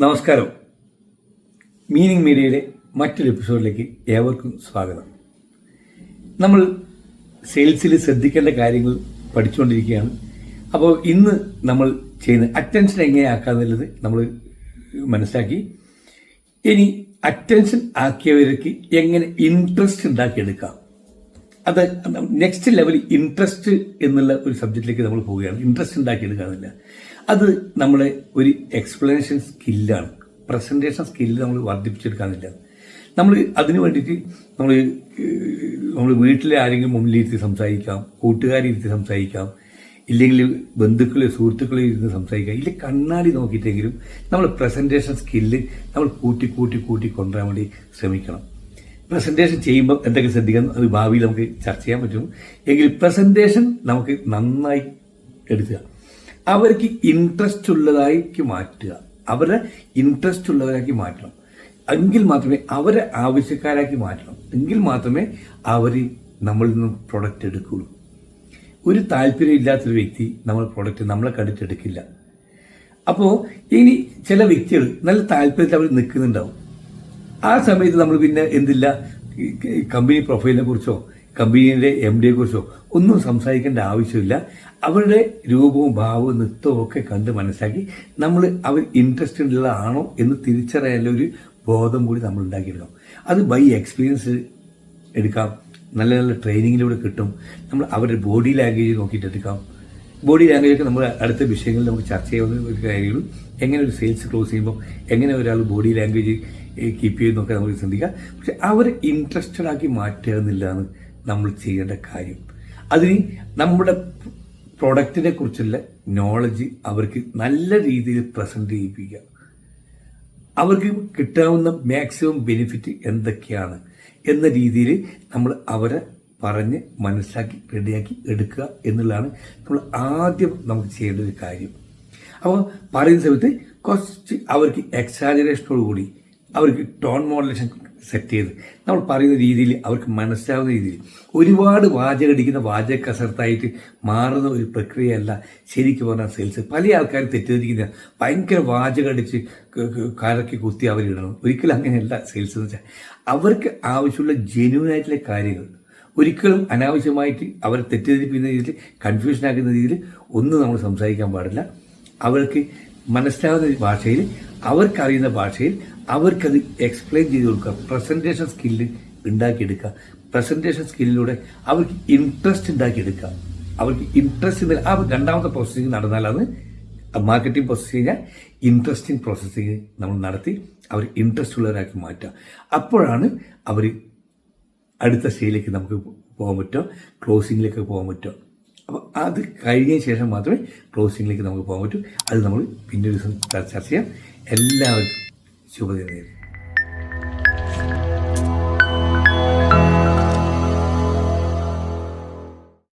നമസ്കാരം. മീനിങ് മീഡിയയുടെ മറ്റൊരു എപ്പിസോഡിലേക്ക് ഏവർക്കും സ്വാഗതം. നമ്മൾ സെയിൽസിൽ ശ്രദ്ധിക്കേണ്ട കാര്യങ്ങൾ പഠിച്ചുകൊണ്ടിരിക്കുകയാണ്. അപ്പോൾ ഇന്ന് നമ്മൾ ചെയ്യുന്ന അറ്റൻഷൻ എങ്ങനെയാക്കാന്നുള്ളത് നമ്മൾ മനസ്സിലാക്കി. ഇനി അറ്റൻഷൻ ആക്കിയവർക്ക് എങ്ങനെ ഇൻട്രസ്റ്റ് ഉണ്ടാക്കിയെടുക്കാം? അത് നെക്സ്റ്റ് ലെവൽ ഇൻട്രസ്റ്റ് എന്നുള്ള ഒരു സബ്ജക്റ്റിലേക്ക് നമ്മൾ പോവുകയാണ്. ഇൻട്രസ്റ്റ് ഉണ്ടാക്കിയെടുക്കാന്നില്ല അത് നമ്മളെ ഒരു എക്സ്പ്ലനേഷൻ സ്കില്ലാണ് പ്രസന്റേഷൻ സ്കില്ല് നമ്മൾ വർദ്ധിപ്പിച്ചെടുക്കാറില്ല നമ്മൾ അതിനു വേണ്ടിയിട്ട് നമ്മൾ നമ്മൾ വീട്ടിലെ ആരെങ്കിലും മുന്നിലിരുത്തി സംസാരിക്കാം കൂട്ടുകാരെ ഇരുത്തി സംസാരിക്കാം ഇല്ലെങ്കിൽ ബന്ധുക്കളെ സുഹൃത്തുക്കളെ ഇരുന്ന് സംസാരിക്കാം. ഇല്ല കണ്ണാടി നോക്കിയിട്ടെങ്കിലും നമ്മൾ പ്രസന്റേഷൻ സ്കില്ല് നമ്മൾ കൂട്ടി കൂട്ടി കൂട്ടി കൊണ്ടുവരാൻ വേണ്ടി ശ്രമിക്കണം. പ്രസന്റേഷൻ ചെയ്യുമ്പോൾ എന്തൊക്കെ ശ്രദ്ധിക്കണം അത് ഭാവിയിൽ നമുക്ക് ചർച്ച ചെയ്യാൻ പറ്റും. എങ്കിൽ പ്രസന്റേഷൻ നമുക്ക് നന്നായി എടുക്കുക. അവർക്ക് ഇൻട്രസ്റ്റ് ഉള്ളതായിക്ക് മാറ്റുക. അവരെ ഇൻട്രസ്റ്റ് ഉള്ളവരാക്കി മാറ്റണം. എങ്കിൽ മാത്രമേ അവരെ ആവശ്യക്കാരാക്കി മാറ്റണം. എങ്കിൽ മാത്രമേ അവർ നമ്മളിൽ നിന്നും പ്രൊഡക്റ്റ് എടുക്കുകയുള്ളൂ. ഒരു താല്പര്യം ഇല്ലാത്തൊരു വ്യക്തി നമ്മൾ പ്രൊഡക്റ്റ് നമ്മളെ കണ്ടിട്ട് എടുക്കില്ല. അപ്പോൾ ഇനി ചില വ്യക്തികൾ നല്ല താല്പര്യത്തിൽ അവർ നിൽക്കുന്നുണ്ടാവും. ആ സമയത്ത് നമ്മൾ പിന്നെ എന്തില്ല കമ്പനി പ്രൊഫൈലിനെ കുറിച്ചോ കമ്പനീന്റെ എം ഡിയെ കുറിച്ചോ ഒന്നും സംസാരിക്കേണ്ട ആവശ്യമില്ല. അവരുടെ രൂപവും ഭാവവും നൃത്തവും ഒക്കെ കണ്ട് മനസ്സിലാക്കി നമ്മൾ അവർ ഇൻട്രസ്റ്റഡ് ഉള്ളതാണോ എന്ന് തിരിച്ചറിയാനുള്ള ഒരു ബോധം കൂടി നമ്മൾ ഉണ്ടാക്കിയെടുക്കാം അത് ബൈ എക്സ്പീരിയൻസ് എടുക്കാം. നല്ല നല്ല ട്രെയിനിങ്ങിലൂടെ കിട്ടും. നമ്മൾ അവരുടെ ബോഡി ലാംഗ്വേജ് നോക്കിയിട്ട് എടുക്കാം. ബോഡി ലാംഗ്വേജ് ഒക്കെ നമ്മൾ അടുത്ത വിഷയങ്ങളിൽ നമുക്ക് ചർച്ച ചെയ്യാവുന്ന ഒരു കാര്യങ്ങളും എങ്ങനെ ഒരു സെയിൽസ് ക്ലോസ് ചെയ്യുമ്പോൾ എങ്ങനെ ഒരാൾ ബോഡി ലാംഗ്വേജ് കീപ്പ് ചെയ്യുന്നൊക്കെ നമുക്ക് ചിന്തിക്കാം പക്ഷെ അവർ ഇൻട്രസ്റ്റഡ് ആക്കി മാറ്റുക എന്നില്ലാണ് നമ്മൾ ചെയ്യേണ്ട കാര്യം. അതിന് നമ്മുടെ പ്രൊഡക്റ്റിനെ കുറിച്ചുള്ള നോളജ് അവർക്ക് നല്ല രീതിയിൽ പ്രസന്റ് ചെയ്യിപ്പിക്കുക. അവർക്ക് കിട്ടാവുന്ന മാക്സിമം ബെനിഫിറ്റ് എന്തൊക്കെയാണ് എന്ന രീതിയിൽ നമ്മൾ അവരെ പറഞ്ഞ് മനസ്സിലാക്കി റെഡിയാക്കി എടുക്കുക എന്നുള്ളതാണ് നമ്മൾ ആദ്യം നമുക്ക് ചെയ്യേണ്ട ഒരു കാര്യം. അപ്പോൾ പറയുന്ന സമയത്ത് കുറച്ച് അവർക്ക് എക്സാജറേഷനോട് കൂടി അവർക്ക് ടോൺ മോഡുലേഷൻ സെറ്റ് ചെയ്ത് നമ്മൾ പറയുന്ന രീതിയിൽ അവർക്ക് മനസ്സിലാവുന്ന രീതിയിൽ ഒരുപാട് വാചകടിക്കുന്ന വാചക കസർത്തായിട്ട് മാറുന്ന ഒരു പ്രക്രിയയല്ല ശരിക്കും പറഞ്ഞാൽ സെയിൽസ് പല ആൾക്കാരും തെറ്റിദ്ധരിക്കുന്ന ഭയങ്കര വാചകടിച്ച് കരക്കി കുത്തി അവരിടണം ഒരിക്കലും അങ്ങനെയല്ല സെയിൽസ് എന്ന് വെച്ചാൽ അവർക്ക് ആവശ്യമുള്ള ജെന്യൂൻ ആയിട്ടുള്ള കാര്യങ്ങൾ ഒരിക്കലും അനാവശ്യമായിട്ട് അവരെ തെറ്റിദ്ധരിപ്പിക്കുന്ന രീതിയിൽ കൺഫ്യൂഷൻ ആക്കുന്ന രീതിയിൽ ഒന്നും നമ്മൾ സംസാരിക്കാൻ പാടില്ല. അവർക്ക് മനസ്സിലാവുന്ന ഭാഷയിൽ അവർക്കറിയുന്ന ഭാഷയിൽ അവർക്കത് എക്സ്പ്ലെയിൻ ചെയ്ത് കൊടുക്കുക. പ്രസന്റേഷൻ സ്കില്ല് ഉണ്ടാക്കിയെടുക്കുക. പ്രസന്റേഷൻ സ്കില്ലിലൂടെ അവർക്ക് ഇൻട്രസ്റ്റ് ഉണ്ടാക്കിയെടുക്കുക. അവർക്ക് ഇൻട്രസ്റ്റ് ആ രണ്ടാമത്തെ പ്രോസസ്സിങ് നടന്നാലാണ് മാർക്കറ്റിംഗ് പ്രോസസ് കഴിഞ്ഞാൽ ഇൻട്രസ്റ്റിംഗ് പ്രോസസ്സിങ് നമ്മൾ നടത്തി അവർ ഇൻട്രസ്റ്റ് ഉള്ളവരാക്കി മാറ്റുക. അപ്പോഴാണ് അവർ അടുത്ത സ്റ്റേജിലേക്ക് നമുക്ക് പോകാൻ പറ്റുമോ ക്ലോസിങ്ങിലേക്ക് പോകാൻ പറ്റുമോ അപ്പോൾ അത് കഴിഞ്ഞ ശേഷം മാത്രമേ ക്ലോസിങ്ങിലേക്ക് നമുക്ക് പോകാൻ പറ്റൂ. അത് നമ്മൾ പിന്നൊരു ദിവസം ചർച്ച ചെയ്യാം. എല്ലാവർക്കും ശുഭദിനം നേരുന്നു.